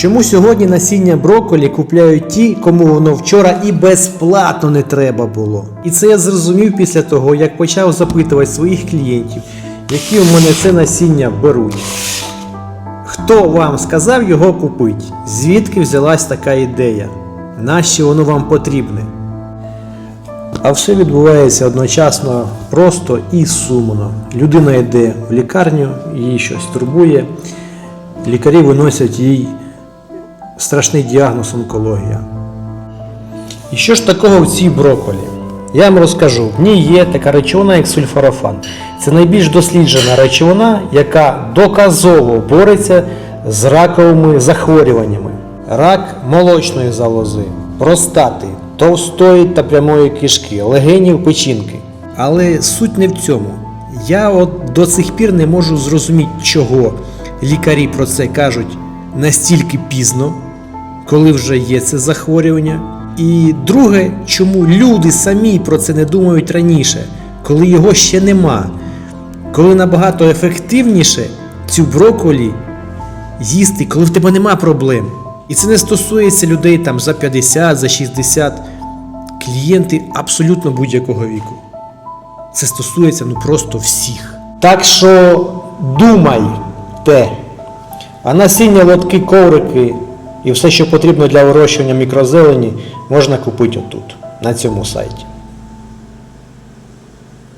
Чому сьогодні насіння брокколі купляють ті, кому воно вчора і безплатно не треба було? І це я зрозумів після того, як почав запитувати своїх клієнтів, які у мене це насіння беруть. Хто вам сказав його купити? Звідки взялась така ідея? Нащо воно вам потрібне? А все відбувається одночасно просто і сумно. Людина йде в лікарню, її щось турбує. Лікарі виносять їй страшний діагноз онкологія. І що ж такого в цій брокколі? Я вам розкажу, в ній є така речовина, як сульфорафан. Це найбільш досліджена речовина, яка доказово бореться з раковими захворюваннями. Рак молочної залози, простати, товстої та прямої кишки, легенів печінки. Але суть не в цьому. Я от до цих пір не можу зрозуміти, чого лікарі про це кажуть настільки пізно, коли вже є це захворювання. І друге, чому люди самі про це не думають раніше, коли його ще нема, коли набагато ефективніше цю брокколі їсти, коли в тебе нема проблем. І це не стосується людей там за 50, за 60, клієнти абсолютно будь-якого віку. Це стосується ну просто всіх. Так що думайте. А насіння, лотки, коврики і все, що потрібно для вирощування мікрозелені, можна купити отут, на цьому сайті.